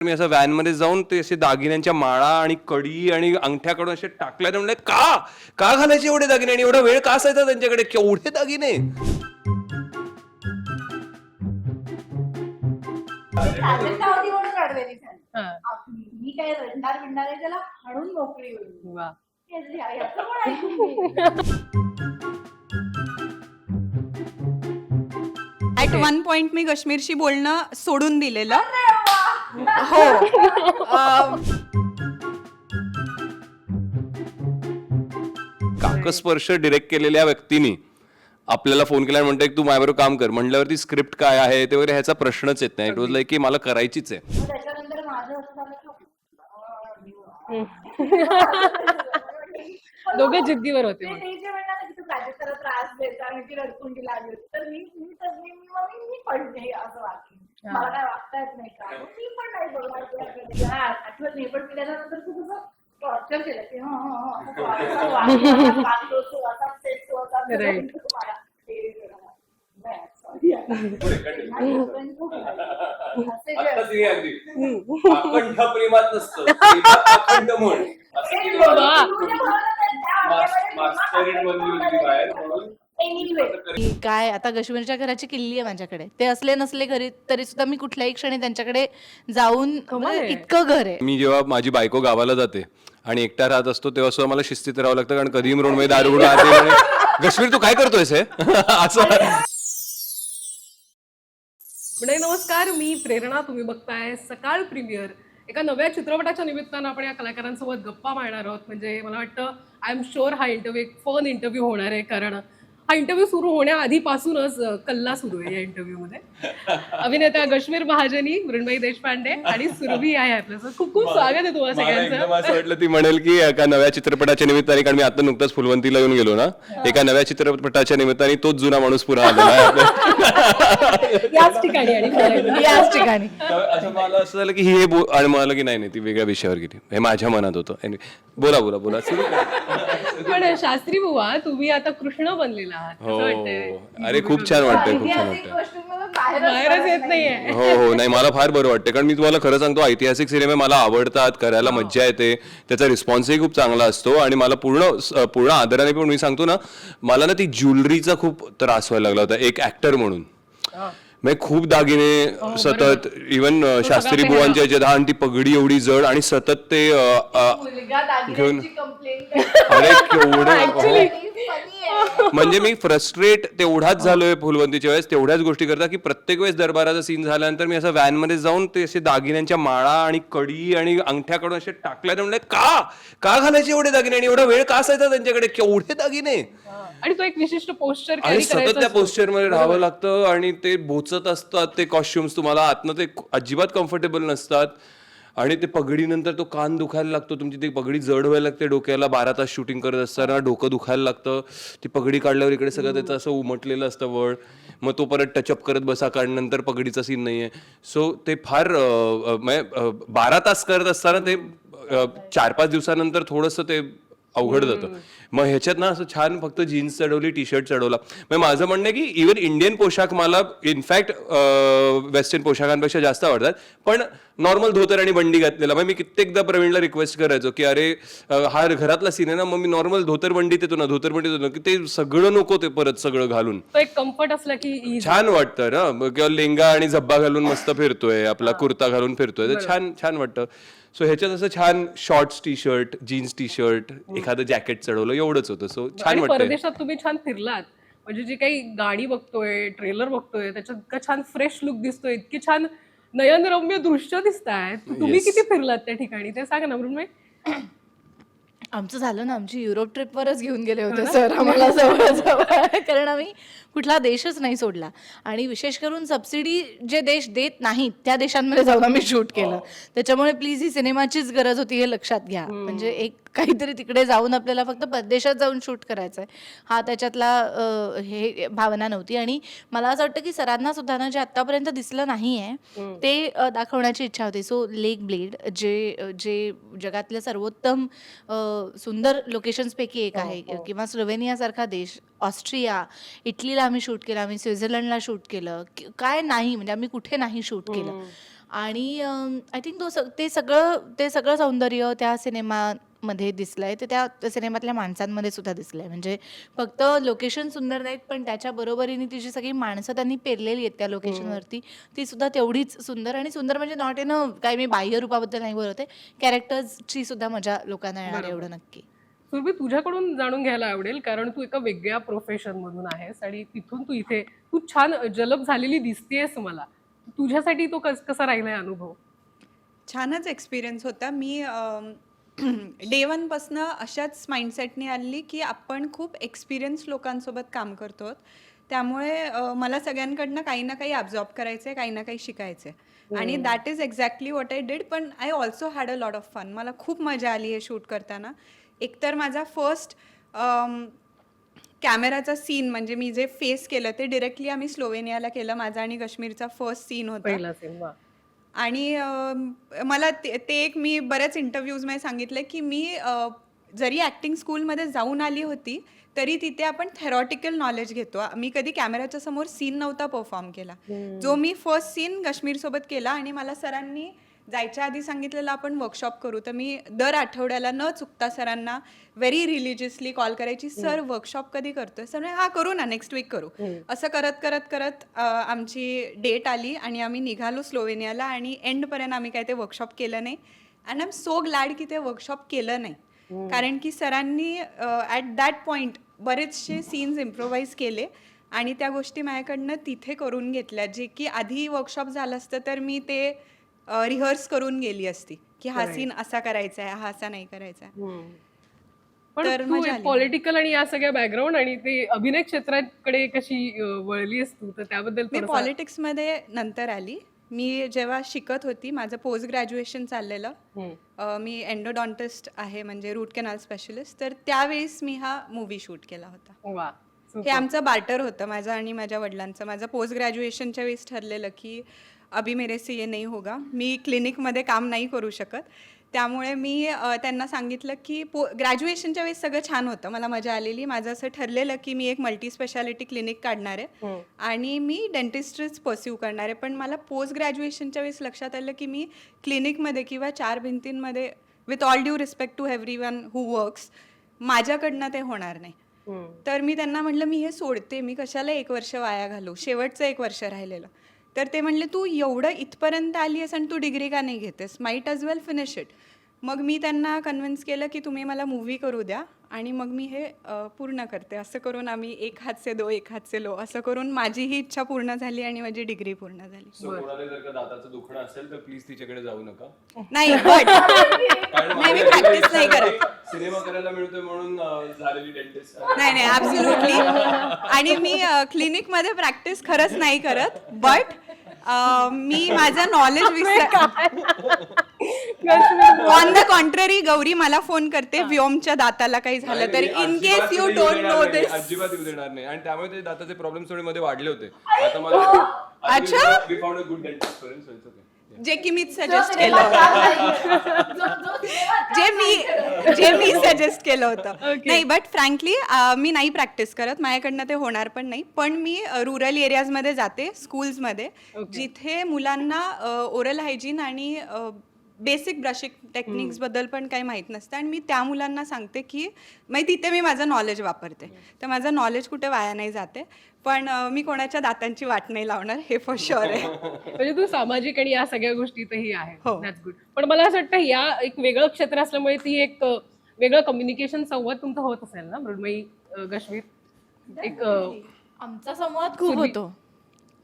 मी असं व्हॅनमध्ये जाऊन ते असे दागिन्यांच्या माळा आणि कडी आणि अंगठ्या काढून असे टाकल्या म्हणले का? का घालायचे एवढे दागिने आणि एवढा वेळ का असायचा त्यांच्याकडे? केवढे दागिने? म्हणून. हा. मी काय रडणार बिडणार आहे त्याला हाणून मोकळी होईल. ऍट वन पॉइंट मी काश्मीरशी बोलणं सोडून दिलेलं. हो. अं, काकस्पर्श डिरेक्ट केलेल्या व्यक्तीनी आपल्याला फोन केला आणि म्हणते तू माझ्याबरोबर काम कर. म्हटल्यावरती स्क्रिप्ट काय आहे ते वगैरे ह्याचा प्रश्नच येत नाही. इट वॉज लाईक की मला करायचीच आहे. मग त्याच्यानंतर माझं असं झालं की, दोघं जिद्दीवर होते मग. ते जे म्हणणार की तू देता आणि ती रडकुंडी लागली होती. तर मी मी तर मी मी पडले असं वाटलं मला काय वागता येत नाही का मी पण नाही. हा, आठवत नाही पण मी त्याच्यानंतर तू कसं टॉर्चर केलं की हं, हं, हं, असं वाग- असं वाग- असाच वागतोस तू, असाच सेटतो, असाच Right. करतो तू मला. ते वेगळं. नाही, sorry आता. माझी husband खूप आहे. असे जे अखंड प्रेमात नसतं अखंड म्हण मास्टर बनली होती बाहेर म्हणून. की काय आता गशवीरच्या घराची किल्ली आहे माझ्याकडे. ते असले नसले घरी तरी सुद्धा मी कुठल्याही क्षणी त्यांच्याकडे जाऊन म्हणजे. इतकं घर आहे. मी जेव्हा माझी बायको गावाला जाते आणि एकटा राहत असतो तेव्हा सुद्धा मला शिस्तीत राहावं लागतं कारण कधी मृण्मय दारू राहते तू काय करतोयस हे? असं. म्हणजे नमस्कार मी प्रेरणा तुम्ही बघताय सकाळ प्रीमियर. एका नव्या चित्रपटाच्या निमित्तानं आपण या कलाकारांसोबत गप्पा मारणार आहोत. म्हणजे मला वाटतं आय एम शुअर हा इंटरव्ह्यू एक फन इंटरव्ह्यू होणार आहे कारण हा इंटरव्ह्यू सुरू होण्याआधीपासूनच कल्ला सुरू आहे या इंटरव्ह्यूमध्ये अभिनेता गश्मीर महाजनी मृण्मयी देशपांडे आणि सुरभी आहे आपल्याचं खूप खूप स्वागत आहे तुम्हाला सगळ्यांचं. असं वाटलं ती म्हणेल की एका नव्या चित्रपटाच्या निमित्ताने कारण मी आता नुकताच फुलवंतीला येऊन गेलो ना एका नव्या चित्रपटाच्या निमित्ताने तोच जुना माणूस पुन्हा आलेला आहे. याच ठिकाणी आणि याच ठिकाणी. तर असं मला असं झालं की हे आणि मला की नाही नाही ती वेगळ्या विषयावर गेली. हे माझ्या मनात होतं. Anyway, बोला बोला बोला. सुरू करा. पण शास्त्री बुवा तुम्ही आता कृष्ण बनलेला आहात कसं वाटतंय? हो अरे खूप छान वाटतंय खूप छान वाटतंय. बाहेरच येत नाहीये. हो हो नाही मला फार बरं वाटतं कारण मी तुम्हाला खरं सांगतो ऐतिहासिक सिनेमे मला आवडतात करायला मज्जा येते त्याचा रिस्पॉन्सही खूप चांगला असतो. आणि मला पूर्ण स- पूर्ण आदराने पण मी सांगतो ना मला ना ती ज्वेलरीचा खूप त्रास व्हायला लागला होता एक ऍक्टर म्हणून. म्हणजे खूप दागिने सतत इवन शास्त्री बुवांच्या याच्यात हा, आणि ती पगडी एवढी जड आणि सतत ते घेऊन- अरे केवढे. म्हणजे मी फ्रस्ट्रेट तेवढाच झालोय फुलवंतीच्या वेळेस तेवढ्याच गोष्टी करता की प्रत्येक वेळेस दरबाराचा सीन झाल्यानंतर मी असं व्हॅनमध्ये जाऊन ते असे दागिन्यांच्या माळा आणि कडी आणि अंगठ्या काढून असे टाकल्या म्हणले का? का घालायचे एवढे दागिने आणि एवढा वेळ का असायचा त्यांच्याकडे? केवढे दागिने? आणि तो एक विशिष्ट पोस्टर आणि सतत त्या. पोस्चरमध्ये राहावं लागतं आणि ते बोचत असतात ते कॉस्ट्युम्स तुम्हाला आतनं ते अजिबात कम्फर्टेबल नसतात. आणि ते पगडीनंतर तो कान दुखायला लागतो तुमची ती पगडी जड व्हायला लागते डोक्याला बारा तास शूटिंग करत असताना डोकं दुखायला लागतं. ती पगडी काढल्यावर इकडे सगळं त्याचं असं उमटलेलं असतं वळ. मग तो परत टचअप करत बसा कारण नंतर पगडीचा सीन नाहीये. सो ते फार अं, अं, म्हणजे अं, बारा तास करत असताना ते अं, चार पाच दिवसानंतर थोडंसं ते अवघड जातं. मग ह्याच्यात ना असं छान फक्त जीन्स चढवली टी शर्ट चढवला. मग माझं म्हणणं आहे की इवन इंडियन पोशाख मला इनफॅक्ट वेस्टर्न पोशाखांपेक्षा जास्त आवडतात. पण नॉर्मल धोतर आणि बंडी घातलेला. मग मी कित्येकदा प्रवीणला रिक्वेस्ट करायचो की अरे हा घरातला सीन आहे ना मग मी नॉर्मल धोतर बंडीत येतो ना धोतर बंडीत येतो ना की ते सगळं नको ते परत सगळं घालून. तो एक कम्फर्ट असला की. छान वाटतं ना. किंवा लेंगा आणि झब्बा घालून मस्त फिरतोय आपला कुर्ता घालून फिरतोय. तर छान छान वाटतं. सो ह्याच्यात असं छान shorts T shirt jeans T shirt एखादं जॅकेट चढवलं एवढंच होतं. सो छान आणि वाटतंय. परदेशात तुम्ही छान फिरलात. म्हणजे जी काही गाडी बघतोय ट्रेलर बघतोय त्याच्यात इतका छान फ्रेश लुक दिसतोय इतकी छान नयनरम्य दृश्य दिसत आहेत तुम्ही Yes. किती फिरलात त्या ठिकाणी? ते सांगा ना मृण्मय आमचं झालं ना आमची युरोप ट्रिपवरच घेऊन गेले होते सर आम्हाला जवळ कारण आम्ही कुठला देशच नाही सोडला. आणि विशेष करून सबसिडी जे देश देत नाहीत त्या देशांमध्ये जाऊन आम्ही शूट केलं. त्याच्यामुळे प्लीज ही सिनेमाचीच गरज होती हे लक्षात घ्या. म्हणजे एक काहीतरी तिकडे जाऊन आपल्याला फक्त परदेशात जाऊन शूट करायचं आहे हा त्याच्यातला हे भावना नव्हती. आणि मला असं वाटतं की सरांना सुद्धा ना जे आतापर्यंत दिसलं नाही आहे ते दाखवण्याची इच्छा होती. सो लेक ब्लेड जे जे जगातल्या सर्वोत्तम सुंदर लोकेशन्सपैकी एक आहे. किंवा स्लोवेनियासारखा देश ऑस्ट्रिया इटलीला आम्ही शूट केलं आम्ही स्वित्झर्लंडला शूट केलं. काय नाही म्हणजे आम्ही कुठे नाही शूट केलं. आणि आय थिंक तो ते सगळं ते सगळं सौंदर्य त्या सिनेमामध्ये दिसलं आहे ते त्या सिनेमातल्या माणसांमध्ये सुद्धा दिसलं आहे म्हणजे फक्त लोकेशन सुंदर नाहीत पण त्याच्या बरोबरीने ती जी सगळी माणसं त्यांनी पेरलेली आहेत त्या लोकेशनवरती ती सुद्धा तेवढीच सुंदर आणि सुंदर म्हणजे नॉट इन अ काय मी बाह्य रूपाबद्दल नाही बोलत आहे कॅरेक्टर्सची सुद्धा मजा लोकांना येणार आहे, एवढं नक्की. सुरभी तुझ्याकडून जाणून घ्यायला आवडेल कारण तू एका वेगळ्या प्रोफेशन मधून आहेस आणि तिथून तू इथे तू छान जलप झालेली दिसतेस मला. तुझ्यासाठी तो कस कसा राहिलाय अनुभव? छानच एक्सपिरियन्स होता. मी डे वनपासनं अशाच माइंडसेटने आली की आपण खूप एक्सपिरियन्स लोकांसोबत काम करतो. त्यामुळे अ, मला सगळ्यांकडनं काही ना काही अब्झॉर्ब करायचं आहे काही ना काही शिकायचं आहे आणि that is exactly what I did पण I also had a lot of fun मला खूप मजा आली हे शूट करताना. एकतर माझा फर्स्ट कॅमेराचा सीन म्हणजे मी जे फेस केलं ते डिरेक्टली आम्ही स्लोवेनियाला केलं. माझा आणि काश्मीरचा फर्स्ट सीन होता. पहिला सिनेमा आणि मला ते ते एक मी बऱ्याच इंटरव्ह्यूजमध्ये सांगितलं की मी जरी ॲक्टिंग स्कूलमध्ये जाऊन आली होती तरी तिथे आपण थेरॉटिकल नॉलेज घेतो. मी कधी कॅमेऱ्याच्या समोर सीन नव्हता परफॉर्म केला. जो मी फर्स्ट सीन काश्मीरसोबत केला आणि मला सरांनी जायच्या आधी सांगितलेलं आपण वर्कशॉप करू. तर मी दर आठवड्याला न चुकता सरांना व्हेरी रिलिजियसली कॉल करायची सर वर्कशॉप कधी करतोय? सर हा करू ना नेक्स्ट वीक करू. असं करत करत करत आमची डेट आली आणि आम्ही निघालो स्लोवेनियाला आणि एंडपर्यंत आम्ही काय ते वर्कशॉप केलं नाही. And I am so glad की ते वर्कशॉप केलं नाही. कारण की सरांनी ॲट दॅट पॉईंट बरेचसे सीन्स इम्प्रोवाईज केले आणि त्या गोष्टी माझ्याकडनं तिथे करून घेतल्या. जे की आधी वर्कशॉप झालं असतं तर मी ते रिहर्स करून गेली असती की हा सीन असा करायचा आहे हा असा नाही करायचा आहे. पण तर तू मजा आली. पॉलिटिकल आणि या सगळ्या बॅकग्राऊंड आणि ते अभिनय क्षेत्राकडे कशी अं, वळलीस तू? तर त्याबद्दल मी थोडंसं- पॉलिटिक्समध्ये नंतर आली. मी जेव्हा शिकत होती माझं पोस्ट ग्रॅज्युएशन चाललेलं हम्म. अ, मी एन्डोडॉन्टिस्ट आहे म्हणजे रूट कॅनल स्पेशलिस्ट तर त्यावेळेस मी हा मूवी शूट केला होता. वा हे आमचं बार्टर होतं माझं आणि माझ्या वडिलांचं. माझं पोस्ट ग्रॅज्युएशनच्या वेळेस ठरलेलं की अभि मेरे से ये नाही होगा। मी क्लिनिकमध्ये काम नाही करू शकत. त्यामुळे मी त्यांना सांगितलं की पो ग्रॅज्युएशनच्या वेळेस सगळं छान होतं. मला मजा आलेली. माझं असं ठरलेलं की मी एक मल्टी स्पेशालिटी क्लिनिक काढणार आहे. आणि मी डेंटिस्ट्रीच परस्यू करणार आहे. पण मला पोस्ट ग्रॅज्युएशनच्या वेळेस लक्षात आलं की मी क्लिनिकमध्ये किंवा चार भिंतींमध्ये with all due respect to everyone who works माझ्याकडनं ते होणार नाही. हम्म. तर मी त्यांना म्हटलं मी हे सोडते. मी कशाला एक वर्ष वाया घालू? शेवटचं एक वर्ष राहिलेलं. तर ते म्हणले तू एवढं इथपर्यंत आली आहेस आणि तू डिग्री का नाही घेतेस? Might as well finish it मग मी त्यांना कन्व्हिन्स केलं की तुम्ही मला मूव्ही करू द्या. आणि मग मी हे पूर्ण करते. असं करून आम्ही एक हात से दो एक हात से लो असं करून माझी ही इच्छा पूर्ण झाली आणि माझी डिग्री पूर्ण झाली. सो कोणाला जर का दाताचं दुखणं असेल तर प्लीज तिच्याकडे जाऊ नका. नाही but नाही, मी practice नाही करत. सिनेमा करायला मिळतोय म्हणून अं, झालेली डेंटिस्ट नाही नाही ॲब्सुल्युटली आणि मी क्लिनिकमध्ये प्रॅक्टिस खरंच नाही करत बट मी माझं नॉलेज विसर ऑन द कॉन्ट्ररी गौरी मला फोन करते व्योमच्या दाताला काही झालं तर in case you don't know this अजिबात येऊ देणार नाही. आणि त्यामुळे ते दाताचे प्रॉब्लेम थोडे मध्ये वाढले होते. आता मला अच्छा? We found a good dentist for so it's okay जे की मीच सजेस्ट केलं होतं. जे मी जे मी सजेस्ट केलं होतं. नाही बट फ्रँकली मी नाही प्रॅक्टिस करत. माझ्याकडनं ते होणार पण नाही. पण मी रुरल एरियाजमध्ये जाते स्कूल्समध्ये जिथे मुलांना ओरल हायजीन आणि बेसिक ब्रशिंग टेक्निक्सबद्दल पण काही माहीत नसतं आणि मी त्या मुलांना सांगते की मग तिथे मी माझं नॉलेज वापरते. तर माझं नॉलेज कुठे वाया नाही जाते. पण मी कोणाच्या दातांची वाट नाही लावणार हे फॉर शुअर आहे. म्हणजे तू सामाजिक आणि या सगळ्या गोष्टीतही आहे. हो. गुड पण मला असं वाटतं या एक वेगळं क्षेत्र असल्यामुळे ती एक वेगळं कम्युनिकेशन संवाद तुमचा होत असेल ना मृण्मयी गश्मीर? एक आमचा संवाद खूप होतो.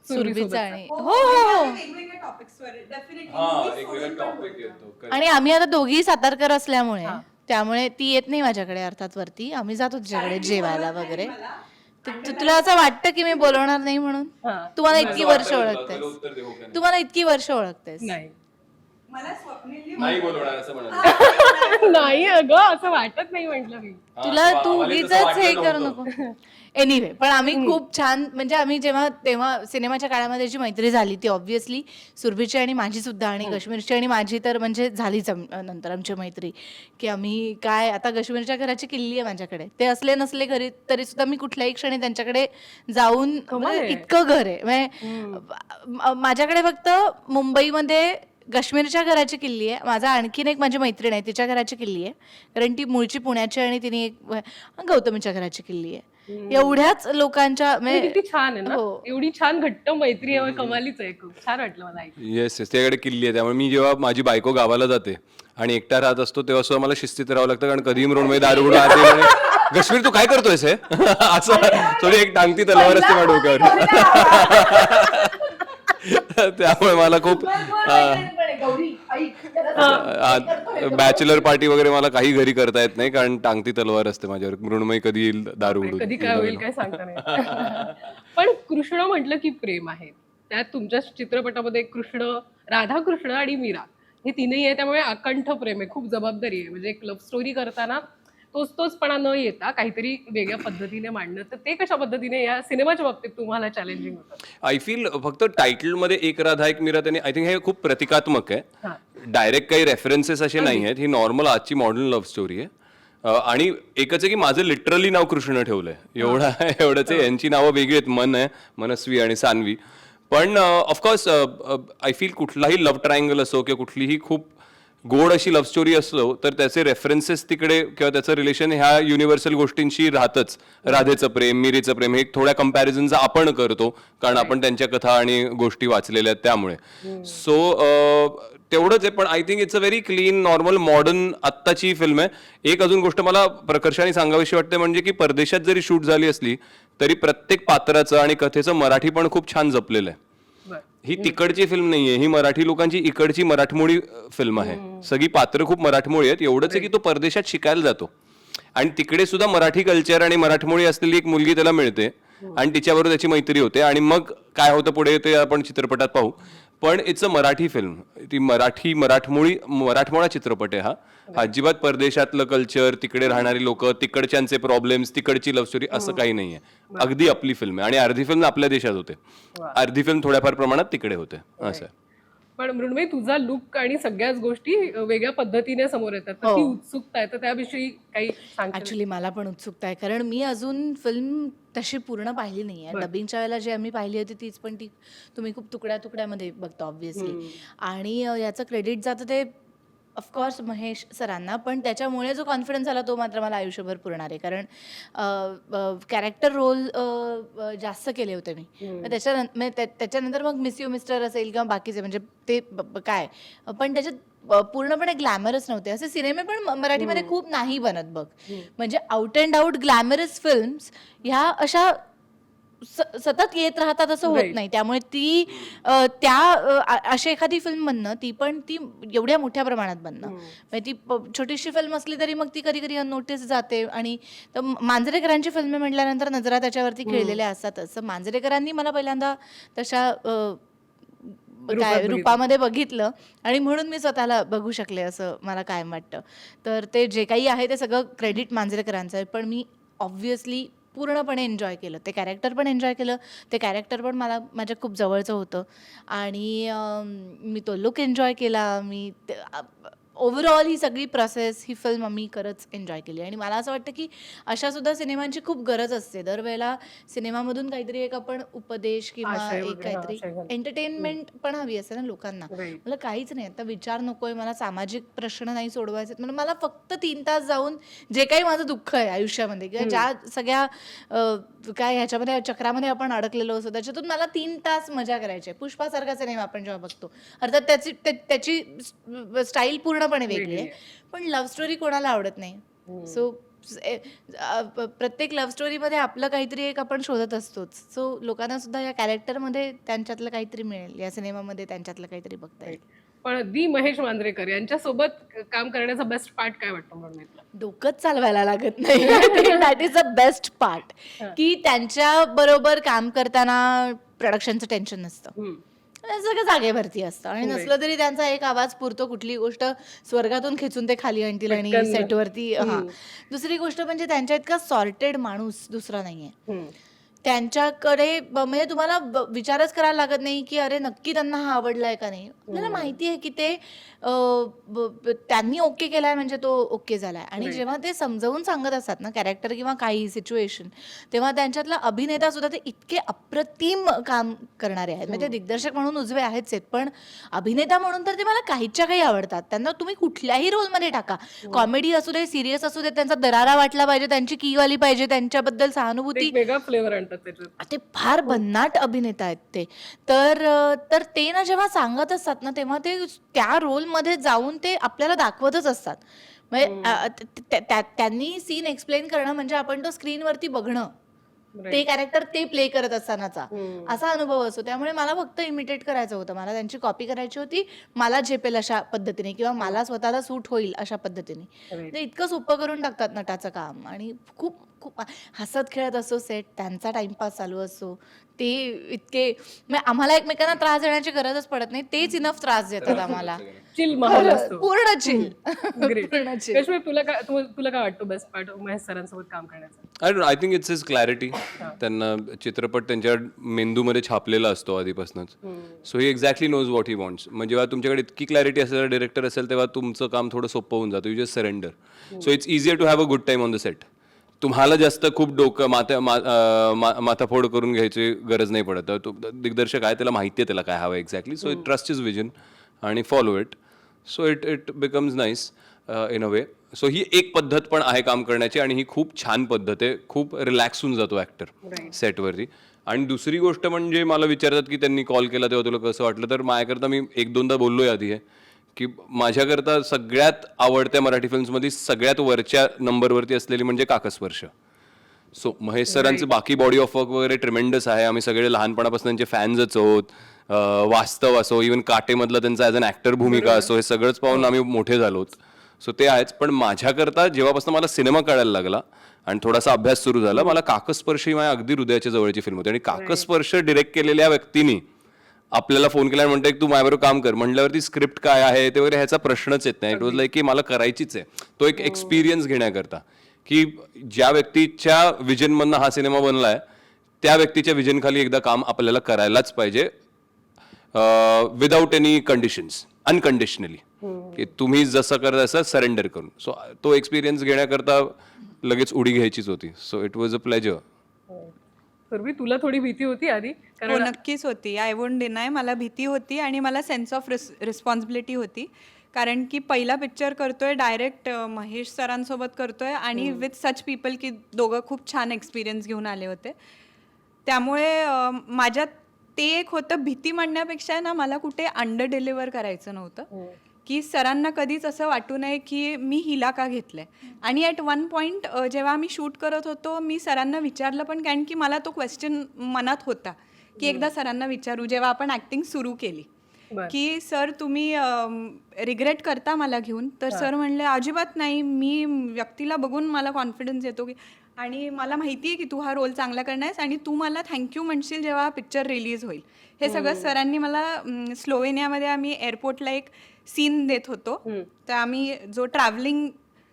सुरभीचा आणि हो हो हो वेगवेगळ्या टॉपिक्सवर डेफिनेटली हा एक वेगळा टॉपिक येतो correct. आणि आम्ही आता दोघी सातारकर असल्यामुळे त्यामुळे ती येत नाही माझ्याकडे अर्थात वरती. आम्ही जातो तिच्याकडे जेवायला वगैरे. तु- तु- तुला असं वाटतं की मी बोलवणार नाही म्हणून? हा. तुम्हाला इतकी वर्ष ओळखतेस. तुला उत्तर देऊ का नाही? तुम्हाला इतकी वर्ष ओळखतेस. नाही. मला नाही बोलवणार असं म्हणाल. नाही अगं असं वाटत नाही म्हटलं मी. तुला तू आम्हाला तसं उगीच वाटलं हे करू नव्हतं. नको. एनिवे पण आम्ही खूप छान म्हणजे आम्ही जेव्हा तेव्हा सिनेमाच्या काळामध्ये जी मैत्री झाली ती ऑब्व्हियसली सुरभीची आणि माझी सुद्धा आणि काश्मीरची आणि माझी तर म्हणजे झालीच आम- नंतर आमची मैत्री. की आम्ही काय आता काश्मीरच्या घराची किल्ली आहे माझ्याकडे. ते असले नसले घरी तरी सुद्धा मी कुठल्याही क्षणी त्यांच्याकडे जाऊन कमाल आहे. इतकं घर आहे. म्हणजे माझ्याकडे फक्त मुंबईमध्ये काश्मीरच्या घराची किल्ली आहे. माझा आणखीन एक माझी मैत्रीण आहे तिच्या घराची किल्ली आहे. कारण ती मूळची पुण्याची आणि तिने एक गौतमीच्या घराची किल्ली आहे. एवढ्याच लोकांच्या म्हणजे किती छान आहे ना. हो. एवढी छान घट्ट मैत्री आहे कमालीच आहे. खूप छान वाटलं मला येस येस त्याकडे किल्ली आहे. त्यामुळे मी जेव्हा माझी बायको गावाला जाते आणि एकटा राहत असतो तेव्हा सुद्धा मला शिस्तीत राहावं लागतं. कारण कधी मृण्मयी दारू उडून आते म्हणे, कश्मीर तू काय करतोयस हे? असं थोडी एक टांगती तलवार असते माझ्या डोक्यावर. त्यामुळे मला खूप बॅचलर पार्टी वगैरे मला काही घरी करता येत नाही कारण टांगती तलवार असते माझ्यावर. मृण्मयी कधी येईल दारू कधी काय होईल काय सांगता नाही. पण कृष्ण म्हटलं की प्रेम आहे. त्यात तुमच्या चित्रपटामध्ये कृष्ण राधाकृष्ण आणि मीरा हे तीनही आहे त्यामुळे अकंठ प्रेम आहे खूप जबाबदारी आहे. म्हणजे एक लव्ह स्टोरी करताना तोच तोचपणा न येता काहीतरी वेगळ्या पद्धतीने मांडणं. तर ते कशा पद्धतीने या सिनेमाच्या बाबतीत तुम्हाला चॅलेंजिंग होतं? आय फील फक्त टायटलमध्ये एक राधा एक मीरा त्यांनी आय थिंक हे खूप प्रतिकात्मक. आहे. डायरेक्ट काही रेफरन्सेस असे नाही आहेत ही नॉर्मल आजची मॉडर्न लव्ह स्टोरी आहे. आणि एकच आहे की माझं लिटरली नाव कृष्ण ठेवलंय. एवढं एवढंच आहे. यांची नावं वेगळी आहेत. मन आहे मनस्वी आणि सान्वी. पण ऑफकोर्स आय फील कुठलाही लव्ह ट्रायंगल असो किंवा कुठलीही खूप गोड अशी लव्ह स्टोरी असलो तर त्याचे रेफरन्सेस तिकडे किंवा त्याचं रिलेशन ह्या युनिव्हर्सल गोष्टींशी राहतच. राधेचं प्रेम मिरीचं प्रेम हे थोड्या कम्पॅरिझनचा आपण करतो कारण आपण त्यांच्या कथा आणि गोष्टी वाचलेल्या आहेत त्यामुळे. सो तेवढंच आहे पण I think it's a very clean normal modern आत्ताची फिल्म आहे. एक अजून गोष्ट मला प्रकर्षाने सांगावीशी वाटते म्हणजे की परदेशात जरी शूट झाली असली तरी प्रत्येक पात्राचं आणि कथेचं मराठी पण खूप छान जपलेलं आहे. ही तिकडची फिल्म नाहीये. ही मराठी लोकांची इकडची मराठमोळी फिल्म आहे. सगळी पात्र खूप मराठमोळी आहेत. एवढंच आहे की तो परदेशात शिकायला जातो. आणि तिकडे सुद्धा मराठी कल्चर आणि मराठमोळी असलेली एक मुलगी त्याला मिळते. आणि तिच्याबरोबर त्याची मैत्री होते. आणि मग काय होतं पुढे ते आपण चित्रपटात पाहू. पण इट्स अ मराठी फिल्म ती मराठी मराठमोळी मराठमोळा चित्रपट आहे हा. अजिबात परदेशातलं कल्चर तिकडे राहणारी लोक तिकडच्यांचे प्रॉब्लेम्स तिकडची लव्ह स्टोरी असं काही नाहीये. अगदी आपली फिल्म आहे. आणि अर्धी फिल्म आपल्या देशात होते. अर्धी फिल्म थोड्याफार प्रमाणात तिकडे होते. असं आहे. पण मृण्मयी तुझा लुक आणि सगळ्याच गोष्टी वेगळ्या पद्धतीने समोर येतात. तर ती उत्सुकता आहे. तर त्याविषयी काही ऍक्च्युली मला पण उत्सुकता आहे. कारण मी अजून फिल्म तशी पूर्ण पाहिली नाही आहे डबिंगच्या वेळेला जी आम्ही पाहिली होती तीच पण ती तुम्ही खूप तुकड्या तुकड्यामध्ये बघता ऑब्व्हियसली आणि अ, याचं क्रेडिट जातं ते ऑफकोर्स महेश सरांना पण त्याच्यामुळे जो कॉन्फिडन्स आला तो मात्र मला आयुष्यभर पुरणार आहे. कारण कॅरेक्टर रोल जास्त केले होते मी. त्याच्यानंतर त्या- त्याच्यानंतर मग मिस यू मिस्टर असेल किंवा बाकीचे म्हणजे ते काय? पण त्याच्यात पूर्णपणे ग्लॅमरस नव्हते. असे सिनेमे पण मराठीमध्ये खूप नाही बनत बघ. म्हणजे out and out glamorous films ह्या अशा स- सतत येत राहतात असं होत Right. नाही. त्यामुळे ती अ, त्या अ, अ- अशी एखादी फिल्म बनणं ती पण ती एवढ्या मोठ्या प्रमाणात बनणं. म्हणजे ती प- छोटीशी फिल्म असली तरी मग ती कधी कधी नोटीस जाते आणि तर मांजरेकरांची फिल्म म्हटल्यानंतर नजरा त्याच्यावरती खेळलेल्या असतातच तर मांजरेकरांनी मला पहिल्यांदा तशा अ, काय बघितलं. रूपामध्ये बघितलं आणि म्हणून मी स्वतःला बघू शकले असं मला कायम वाटतं. तर ते जे काही आहे ते सगळं क्रेडिट मांजरेकरांचं आहे. पण मी ऑब्व्हियसली पूर्णपणे एन्जॉय केलं. ते कॅरेक्टर पण एन्जॉय केलं. ते कॅरेक्टर पण मला माझ्या खूप जवळचं होतं. आणि मी तो लुक एन्जॉय केला. मी ओव्हरऑल ही सगळी प्रोसेस ही फिल्म आम्ही खरंच एन्जॉय केली. आणि मला असं वाटतं की अशा सुद्धा सिनेमांची खूप गरज असते. दरवेळेला सिनेमामधून काहीतरी एक आपण उपदेश किंवा एक काहीतरी. एंटरटेनमेंट पण हवी असते ना लोकांना. मला काहीच नाही. आता विचार नकोय मला सामाजिक प्रश्न नाही सोडवायचे. म्हणजे मला फक्त तीन तास जाऊन जे काही माझं दुःख आहे आयुष्यामध्ये किंवा ज्या सगळ्या काय ह्याच्यामध्ये चक्रामध्ये आपण अडकलेलो असतो त्याच्यातून मला तीन तास मजा करायची पुष्पासारखा सिनेमा आपण जेव्हा बघतो. अर्थात त्याची त्या- त्याची स्टाईल पूर्णपणे वेगळी आहे. पण लव्ह स्टोरी कोणाला आवडत नाही. सो प्रत्येक लव्ह स्टोरीमध्ये आपलं काहीतरी एक आपण शोधत असतोच. सो लोकांना सुद्धा या कॅरेक्टरमध्ये त्यांच्यातलं काहीतरी मिळेल. या सिनेमामध्ये त्यांच्यातलं काहीतरी बघता येईल. पण दी महेश मांजरेकर यांच्यासोबत काम करण्याचा बेस्ट पार्ट काय वाटतो मृण्मयीला डोकंच चालवायला लागत नाही. That is a best part की त्यांच्या बरोबर काम करताना प्रोडक्शनचं टेन्शन नसतं. हे सगळं जागेवरती असतं आणि नसलं तरी त्यांचा एक आवाज पुरतो कुठली गोष्ट स्वर्गातून खेचून ते खाली आणतील आणि. सेटवरती हा दुसरी गोष्ट म्हणजे त्यांच्या इतका सॉर्टेड माणूस दुसरा नाहीये. त्यांच्याकडे ब- म्हणजे तुम्हाला ब- विचारच करायला लागत नाही की अरे नक्की त्यांना हा आवडलाय का नाही. आपल्याला माहिती आहे की ते अं, ब- ब- त्यांनी ओके केलाय म्हणजे तो ओके झालाय. आणि जेव्हा ते समजावून सांगत असतात ना कॅरेक्टर किंवा काही सिच्युएशन तेव्हा त्यांच्यातला अभिनेता सुद्धा ते इतके अप्रतिम काम करणारे आहेत. म्हणजे दिग्दर्शक म्हणून उजवे आहेच आहेत पण अभिनेता म्हणून तर ते मला काहीच्या काही आवडतात. त्यांना तुम्ही कुठल्याही रोलमध्ये टाका. कॉमेडी असू दे सिरियस असू दे त्यांचा दरारा वाटला पाहिजे त्यांची की आली पाहिजे त्यांच्याबद्दल ते सहानुभूती एक वेगळा फ्लेवर त्याच्यात ते फार भन्नाट अभिनेता आहेत ते. तर अ, तर ते ना जेव्हा सांगत असतात ना तेव्हा ते त्या रोलमध्ये जाऊन ते आपल्याला दाखवतच असतात. म्हणजे अ, त- त- त्या- त्यांनी सीन एक्सप्लेन करणं म्हणजे आपण तो स्क्रीनवरती बघणं. ते कॅरेक्टर ते प्ले करत असतानाचा. असा अनुभव असतो. त्यामुळे मला फक्त इमिटेट करायचं होतं. मला त्यांची कॉपी करायची होती. मला झेपेल अशा पद्धतीने किंवा मला स्वतःला सूट होईल अशा पद्धतीने. ते इतकं सोपं करून टाकतात नटाचं काम. आणि खूप खूप हसत खेळत असतो सेट त्यांचा टाइमपास चालू असतो ते इतके म्हणजे आम्हाला एकमेकांना त्रास देण्याची गरजच पडत नाही तेच इनफ त्रास देतात आम्हाला. चिल माहोल असतो. पूर्ण चिल ग्रेट पूर्ण. कश्मीर तुला काय तु- तुला काय वाटतं बेस्ट पार्ट महेश सरांसोबत काम करण्याचं? I don't I think it's is clarity त्यांना चित्रपट त्यांच्या मेंदूमध्ये छापलेला असतो आधीपासूनच. So he exactly knows what he wants मग जेव्हा तुमच्याकडे इतकी क्लॅरिटी असेल डिरेक्टर असेल तेव्हा तुमचं काम थोडं सोपं होऊन जातं. You just surrender so it's easier to have a good time on the set तुम्हाला जास्त खूप डोकं माथा माथाफोड करून घ्यायची गरज नाही पडत. तो दिग्दर्शक आहे त्याला माहिती आहे त्याला काय हवं exactly so it trust is vision आणि follow it so it it becomes nice in a way so ही एक पद्धत पण आहे काम करण्याची आणि ही खूप छान पद्धत आहे. खूप रिलॅक्स होऊन जातो ऍक्टर सेटवरती आणि दुसरी गोष्ट म्हणजे मला विचारतात की त्यांनी कॉल केला तेव्हा तुला कसं वाटलं? तर माझ्याकरता मी एक दोनदा बोललोय आधी आहे की माझ्याकरता सगळ्यात आवडत्या मराठी फिल्म्समध्ये सगळ्यात वरच्या नंबरवरती असलेली म्हणजे काकस्पर्श. सो महेश सरांचं बाकी बॉडी ऑफ वर्क वगैरे ट्रिमेंडस आहे. आम्ही सगळे लहानपणापासून त्यांचे फॅन्सच आहोत. वास्तव असो इवन काटेमधला त्यांचा ॲज अन ॲक्टर भूमिका असो हे सगळंच पाहून आम्ही मोठे झालोत. सो ते आहेच. पण माझ्याकरता जेव्हापासून मला सिनेमा कळायला लागला आणि थोडासा अभ्यास सुरू झाला मला काकस्पर्श ही माझ्या अगदी हृदयाच्या जवळची फिल्म होती. आणि काकस्पर्श डिरेक्ट केलेल्या व्यक्तीनी आपल्याला फोन केला म्हणतो की तू माझ्याबरोबर काम कर. म्हटल्यावरती स्क्रिप्ट काय आहे ते वगैरे ह्याचा प्रश्नच येत नाही. इट वॉज लाईक की मला करायचीच आहे. तो एक एक्सपिरियन्स घेण्याकरता. की ज्या व्यक्तीच्या विजन मधनं हा सिनेमा बनलाय त्या व्यक्तीच्या विजन खाली एकदा काम आपल्याला करायलाच पाहिजे. विदाऊट एनी कंडिशन्स अनकंडिशनली की तुम्ही जसं करत असं सरेंडर करून. सो तो एक्सपिरियन्स घेण्याकरता लगेच उडी घ्यायचीच होती. So it was a pleasure पूर्वी तुला थोडी भीती होती आधी? हो कारण नक्कीच होती. आय वोंट डिनाय मला भीती होती आणि मला सेन्स ऑफ रिस रिस्पॉन्सिबिलिटी होती. कारण की पहिला पिक्चर करतोय डायरेक्ट महेश सरांसोबत करतोय आणि विथ सच पीपल की दोघं खूप छान एक्सपिरियन्स घेऊन आले होते. त्यामुळे अं, माझ्यात ते एक होतं भीती म्हणण्यापेक्षा ना मला कुठे अंडर डिलिव्हर करायचं नव्हतं. की सरांना कधीच असं वाटू नये की मी हिला का घेतलंय. आणि ॲट वन पॉईंट जेव्हा आम्ही शूट करत होतो मी सरांना विचारलं पण कारण की मला तो क्वेश्चन मनात होता की एकदा सरांना विचारू जेव्हा आपण ॲक्टिंग सुरू केली. की सर तुम्ही रिग्रेट करता मला घेऊन? तर सर म्हणले अजिबात नाही. मी व्यक्तीला बघून मला कॉन्फिडन्स येतो की आणि मला माहिती आहे की तू हा रोल चांगला करणार आणि तू मला थँक्यू म्हणशील जेव्हा हा पिक्चर रिलीज होईल. हे सगळं सरांनी मला अं, स्लोवेनियामध्ये आम्ही एअरपोर्टला एक सीन देत होतो. तर आम्ही जो ट्रॅव्हलिंग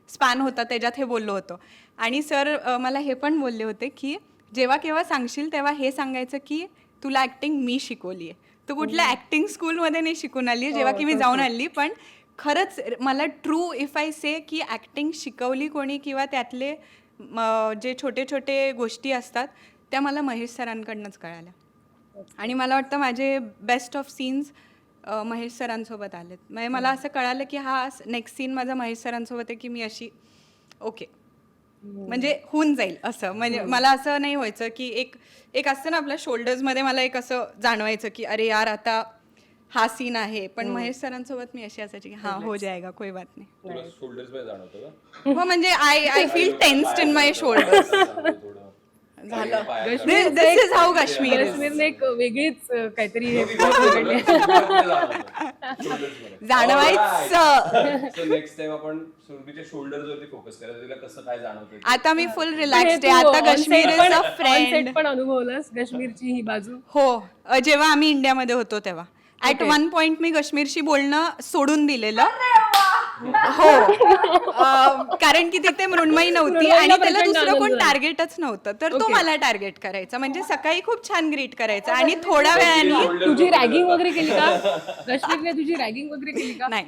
स्पॅन होता त्याच्यात हे बोललो होतो. आणि सर अ, मला हे पण बोलले होते की जेव्हा केव्हा सांगशील तेव्हा हे सांगायचं की तुला ॲक्टिंग मी शिकवली आहे तू कुठल्या ॲक्टिंग स्कूलमध्ये नाही शिकून आली जेव्हा की मी जाऊन आली. पण खरंच मला ट्रू इफ आय से की ॲक्टिंग शिकवली कोणी किंवा त्यातले जे छोटे छोटे गोष्टी असतात त्या मला महेश सरांकडनंच कळाल्या. आणि मला वाटतं माझे बेस्ट ऑफ सीन्स महेश सरांसोबत आलेत. म्हणजे मला असं कळालं की हा नेक्स्ट सीन माझा महेश सरांसोबत आहे की मी अशी ओके म्हणजे होऊन जाईल असं. म्हणजे मला असं नाही व्हायचं की एक एक असतं ना आपल्या शोल्डर्समध्ये मला एक असं जाणवायचं की अरे यार आता हा सीन आहे पण महेश सरांसोबत मी अशी असायची की हा हो जाएगा कोई बात नाही. हो म्हणजे I I feel tensed in my shoulders झालं. is. एक वेगळीच अं, काहीतरी हे पकडली. जाणवायचं. नेक्स्ट टाइम आपण सुरभीच्या शोल्डर वरती फोकस करायचं तिला कसं काय जाणवतं आता मी फुल हे रिलॅक्स्ड तू आहे. आता काश्मीर इज पण- अ on फ्रेंड set पण अनुभवलंस काश्मीरची ही बाजू? हो अ, जेव्हा आम्ही इंडियामध्ये होतो तेव्हा. ऍट वन पॉइंट मी काश्मीरशी बोलणं सोडून दिलेलं. हो. अं, कारण की तिथे मृण्मयी नव्हती आणि त्याला दुसरं कोण. टार्गेटच नव्हतं. तर तो. मला टार्गेट करायचा. म्हणजे सकाळी खूप छान ग्रीट करायचा. आणि थोड्या वेळाने तुझी रॅगिंग वगैरे केली का? रश्मीने तुझी रॅगिंग वगैरे केली का? नाही.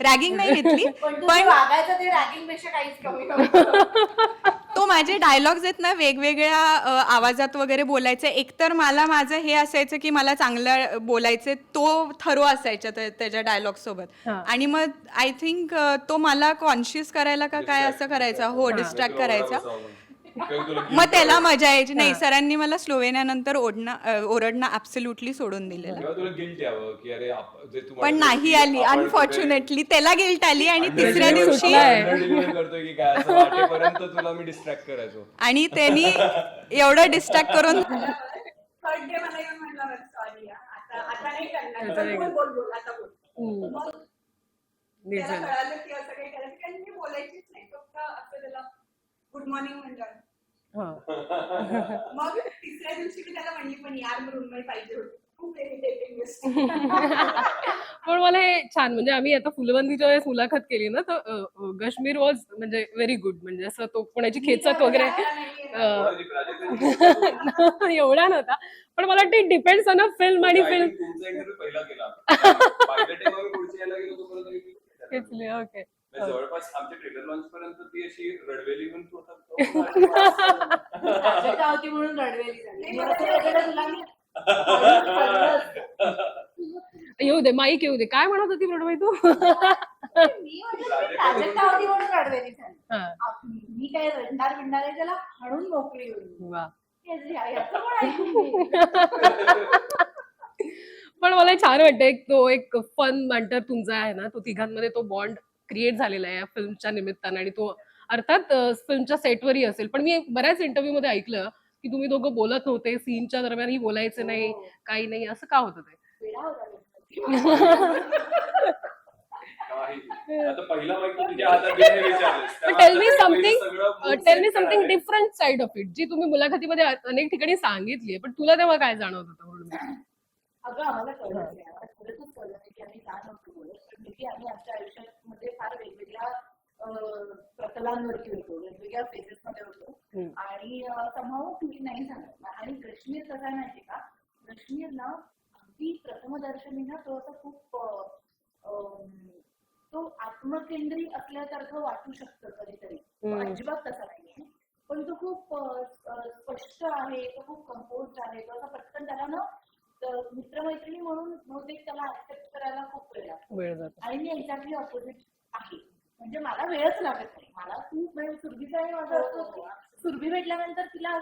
रॅगिंग नाही घेतली पण वागायचं ते रॅगिंगपेक्षा काहीच कमी नव्हतं. तो माझे डायलॉग्स आहेत ना वेगवेगळ्या अ, आवाजात वगैरे बोलायचे. एकतर मला माझं हे असायचं की मला चांगलं बोलायचे तो थरो असायचा त्या- त्याच्या डायलॉग सोबत. हा. आणि मग आय थिंक तो मला कॉन्शियस करायला का काय असं करायचा हो डिस्ट्रॅक्ट करायचा. मग त्याला मजा यायची. नाही सरांनी मला स्लोवेनियानंतर ओढणं ओरडणं ऍब्सोल्युटली सोडून दिलेलं. तेव्हा तुला गिल्ट यावं की अरे आप- जे तू पण नाही आली. आपण अनफॉर्च्युनेटली त्याला गिल्ट आली आणि तिसऱ्या दिवशी deliver- under deliver करतोय की काय असं वाटेपर्यंत तुला मी डिस्ट्रॅक्ट करायचो. आणि त्यांनी एवढं डिस्ट्रॅक्ट करून थर्ड डे मला येऊन म्हटलं सॉरी आता आता नाही आता करणार नाही बोल बोल बोल आता बोल. हम्म. मग नीट त्याला झालं. कळालं की असं काही करायचं. कारण मी बोलायचीच नाही. फक्त गुड मॉर्निंग म्हणलं हा. मग तिसऱ्या दिवशी मी त्याला म्हणली पण यार मृण्मयी पाहिजे होती. खूप पण मला हे छान म्हणजे आम्ही आता फुलबंदीच्या वेळेस मुलाखत केली ना तर अ, अ, काश्मीर वॉज म्हणजे व्हेरी गुड म्हणजे असं तो कोणाची खेचत वगैरे अ, एवढा नव्हता. पण मला वाटतं डिपेंड्स ऑन अ फिल्म आणि फिल्म तुमचा इंटरव्ह्यू पहिला केला. पहिल्या टाइम आम्ही पुढच्या यायला गेलो तोपर्यंत मी केला. खेचले ओके जवळपास आमच्या ट्रेलर लॉन्च पर्यंत ती अशी रडवेली म्हणून तू आता- म्हणून रडवेली झाली. येऊ दे माईक येऊ दे. काय म्हणत होती मृण्मयी तू? मी म्हणून रडवेली झाली. हा. काय रडणार बिडणार आहे त्याला हाणून मोकळी होईल. पण मला छान वाटतं एक तो एक फन म्हणतात तुमचा आहे ना तो तिघांमध्ये तो बॉन्ड क्रिएट झालेला आहे या फिल्मच्या निमित्तानं आणि तो अर्थात फिल्मच्या सेटवरही असेल पण मी बऱ्याच इंटरव्ह्यू मध्ये ऐकलं की तुम्ही दोघं बोलत नव्हते सीनच्या दरम्यानही बोलायचे नाही हो. काही नाही असं का होतं ते होता tell me something tell me something. Different side of it जी तुम्ही मुलाखतीमध्ये अनेक ठिकाणी सांगितली पण तुला तेव्हा काय जाणवत होतं म्हणून अगं आम्हाला कळलं नाही आम्हाला खरंच कळलं नाही की आम्ही का नव्हतो बोलत पण आम्ही आमच्या आयुष्यामध्ये फार वेगवेगळ्या प्रतलांवरती होतो वेगवेगळ्या फेजेस मध्ये होतो. आणि समभाव तुम्ही नाही सांगत. आणि काश्मीर कसं माहिती का? काश्मीर ना अगदी प्रथमदर्शनी ना तो असं खूप तो आत्मकेंद्री असल्यासारखं वाटू शकतं कधीतरी. अजिबात तसा नाहीये. पण तो खूप स्पष्ट आहे तो खूप कंपोज आहे तो असं पटकन त्याला ना तर मित्रमैत्रिणी म्हणून बहुतेक त्याला ऍक्सेप्ट करायला खूप वेळ लागतो. वेळ जातो. आणि मी एक्झॅक्टली ऑपोजिट आहे. म्हणजे मला वेळच लागत नाही. मला खूप वेळ सुरभीचा आणि माझं असं होतं की सुरभी भेटल्यानंतर तिला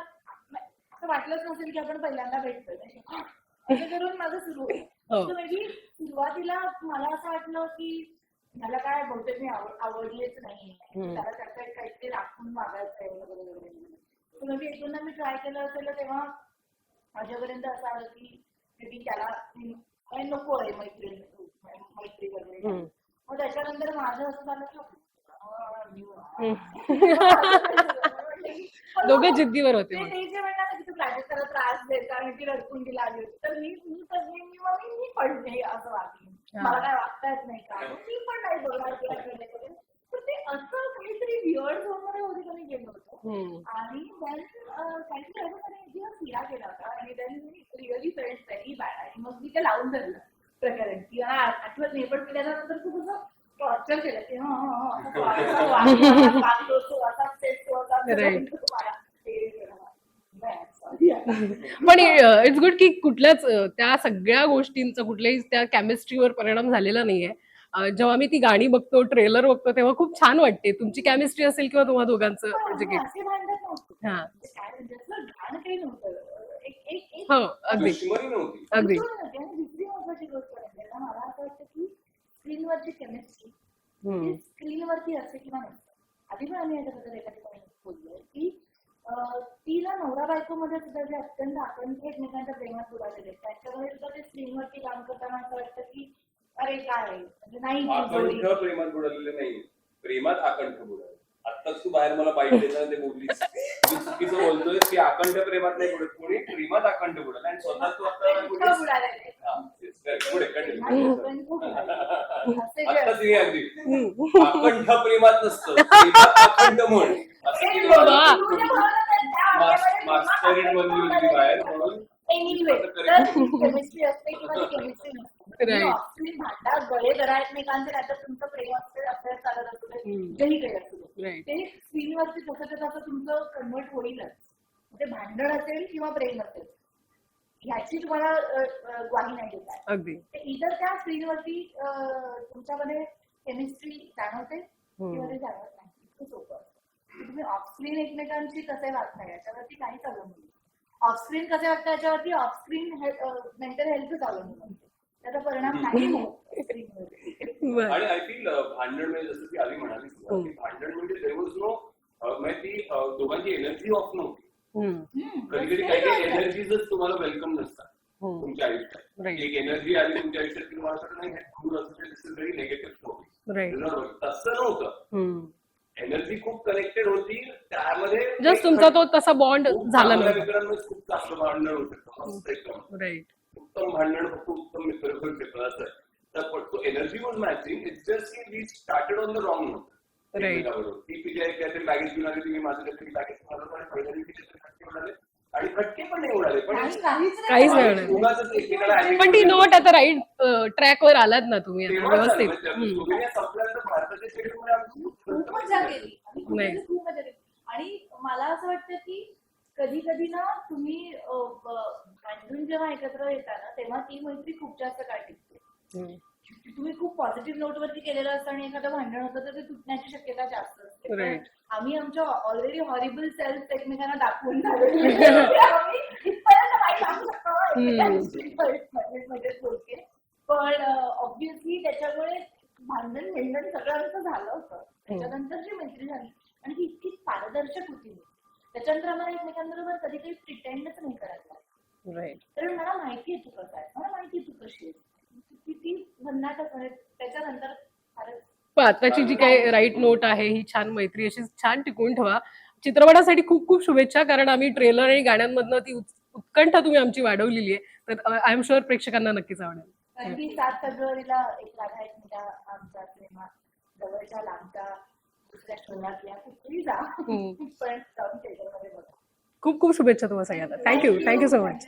असं वाटलंच नसेल की आपण पहिल्यांदा भेटतोय. असं करून माझं सुरू होईल. हो. maybe सुरुवातीला मला असं वाटलं की मला काय बहुतेक मी आवड आवडलेच नाही. त्याला त्याचं काहीतरी राखून मागायचं आहे वगैरे वगैरे. एक दोनदा मी ट्राय केलं असेल तर तेव्हा माझ्यापर्यंत असं आलं की maybe त्याला नको आहे मैत्रीण मैत्री वगैरे. मग त्याच्यानंतर माझं असं झालं की अं, मी- दोघं जिद्दीवर होते ते जे म्हणतात की तू प्राजक्ताला त्रास देत आणि ती रडकून ती लागली होती. तर मी मी पडले मी मग मी- मी पडले असं. मला काय वागता येत नाही का मी पण नाही बघणार तुझ्याकडे वगैरे. तर ते असं काहीतरी विअर्ड झोनमध्ये होती का मी गेलो होतो हम्म. आणि देन काहीतरी असं त्याने जेव्हा हिरा केला होता आणि देन मी रिअली फेल्ट व्हेरी बॅड आणि मग मी ते लावून धरलं प्रकरण की आठवत नाही पण मी त्याच्यानंतर खूप असं टॉर्चर केलं की हं, हं, हं, तो, तो. तो, ते. पण इट्स गुड की कुठल्याच त्या सगळ्या गोष्टींचा कुठल्याही त्या केमिस्ट्रीवर परिणाम झालेला नाहीये जेव्हा मी ती गाणी बघतो ट्रेलर बघतो तेव्हा खूप छान वाटते. तुमची केमिस्ट्री असेल किंवा तुम्हा दोघांचं म्हणजे हा काय म्हणजे असं घाण काही नव्हतं. एक एक एक हो अगदी. अगदी. गोष्ट म्हणजे ना मला असं वाटतं की स्क्रीनवरची केमिस्ट्री. स्क्रीनवरती असते किंवा नसते. आधी पण आम्ही याच्याबद्दल एका ठिकाणी बोललोय की अं, ती ना नवरा बायको मध्ये सुद्धा जे अत्यंत आकंठ एकमेकांच्या प्रेमात बुडालेले आहेत, त्याच्यामध्ये सुद्धा ते स्क्रीनवरती काम करताना असं वाटतं की अरे काय? म्हणजे नाही जोडी. आकंठ प्रेमात बुडालेले नाही प्रेमात आकंठ बुडाले. आत्ताच तू बाहेर मला बाईक देताना ते बोललीस. तू चुकीचं बोलतोय की आकंठ प्रेमात नाही बुडत कोणी प्रेमात आकंठ बुडाल. आणि स्वतः तू आता इतकं बुडालेलं आहे. हा, तेच. पुढे continue. पण खूप आवडतं. असे जे आत्ताच हे अगदी. अखंड प्रेमात नसतं. प्रेमात अखंड म्हण. असं की वा. मास- मास्टरीड बनली होती बाहेर म्हणून. एनिवे तर केमिस्ट्री असते किंवा केमिस्ट्री नसते. Right. ऑक्सिजन भांडा गळे एकमेकांचे नाही तर तुमचं प्रेम असते चालत असू दे कुठेही काही असू दे Right. ते स्क्रीनवरती तसं तसं तुमचं कन्वर्ट होईलच ते भांडण असेल किंवा प्रेम असेल ह्याची तुम्हाला अ, अ, ग्वाही नाही देत आहे. अगदी. ते इतर त्या स्क्रीनवरती तुमच्यामध्ये केमिस्ट्री जाणवते किंवा ते जाणवत नाही. इतकं सोपं असतं. की तुम्ही ऑफस्क्रीन एकमेकांशी कसे वागताय याच्यावरती काहीच अवलंबून ऑफस्क्रीन कसे वागताय याच्यावरती ऑफस्क्रीन मेंटल हेल्थच अवलंबून असते त्याचा परिणाम नाही होत. आणि आय फील भांडण म्हणजे जसं की आधी म्हणाली की भांडण म्हणजे देर वॉज नो म्हणजे ती अ, दोघांची एनर्जी ऑफ नव्हती. कधी कधी काही काही एनर्जीजच तुम्हाला वेलकम नसतात हम्म. तुमच्या आयुष्यात Right. एक एनर्जी आली तुमच्या आयुष्यात की तुम्हाला वाटतं नाही हे दूर असं this is very negative Right. तसं नव्हतं. एनर्जी खूप कनेक्टेड होती त्यामध्ये जस्ट तुमचा तो तसा बॉन्ड खूप झाला चांगल्या नव्हता मित्रांमध्ये खूप चांगलं भांडण होऊ शकतं मस्त एकदम राईट उत्तम भांडण फक्त उत्तम मित्र शकतं असं आहे. तर पण तो energy was matching it's just की we started on the wrong note. ती तिच्या एक काहीतरी बॅगेज घेऊन आली तुम्ही माझं काहीतरी बॅगेज आणि खटके पण नाही उडाले पण काहीच नाही. ती नोट आता राईट ट्रॅक वर आलात ना तुम्ही व्यवस्थित. संपल्यानंतर भारताच्या आमची खूप मजा केली. खूप मजा केली. आणि मला असं वाटतं की कधी कधी ना तुम्ही भांडून जेव्हा एकत्र येता ना तेव्हा ती मैत्री खूप जास्त काळ टिकते. तुम्ही खूप पॉझिटिव्ह नोटवरती केलेलं असतं आणि एखादं भांडण होतं तर ते तुटण्याची शक्यता जास्त असते. आम्ही आमच्या ऑलरेडी हॉरिबल सेल्फ एकमेकांना दाखवून पण ऑब्विसली त्याच्यामुळे भांडण भिंडण सगळं आमचं झालं होतं. त्याच्यानंतर जी मैत्री झाली आणि ती इतकी पारदर्शक होती. त्याच्यानंतर आम्हाला एकमेकांबरोबर कधी काही प्रिटेंडच नाही करायला राईट कारण मला माहिती आहे तू कसं आहे मला माहिती आहे तू कशी आहे ती ती भन्नाटच म्हणजे त्याच्यानंतर फारच जी काही राईट नोट आहे ही छान मैत्री अशी छान टिकून ठेवा. चित्रपटासाठी खूप खूप शुभेच्छा कारण आम्ही ट्रेलर आणि गाण्यांमधनं ती उत्- उत्कंठा तुम्ही आमची वाढवलेली आहे. तर आय एम शुअर प्रेक्षकांना नक्कीच आवडेल. की सात फेब्रुवारीला एक राधा एक मीरा आमच्या सिनेमा जवळच्या लांबच्या दुसऱ्या शहरातल्या कुठेही जा. हम्म. पण जाऊन theater मध्ये बघा. खूप खूप शुभेच्छा तुम्हाला सगळ्यांना. Thank you thank you so much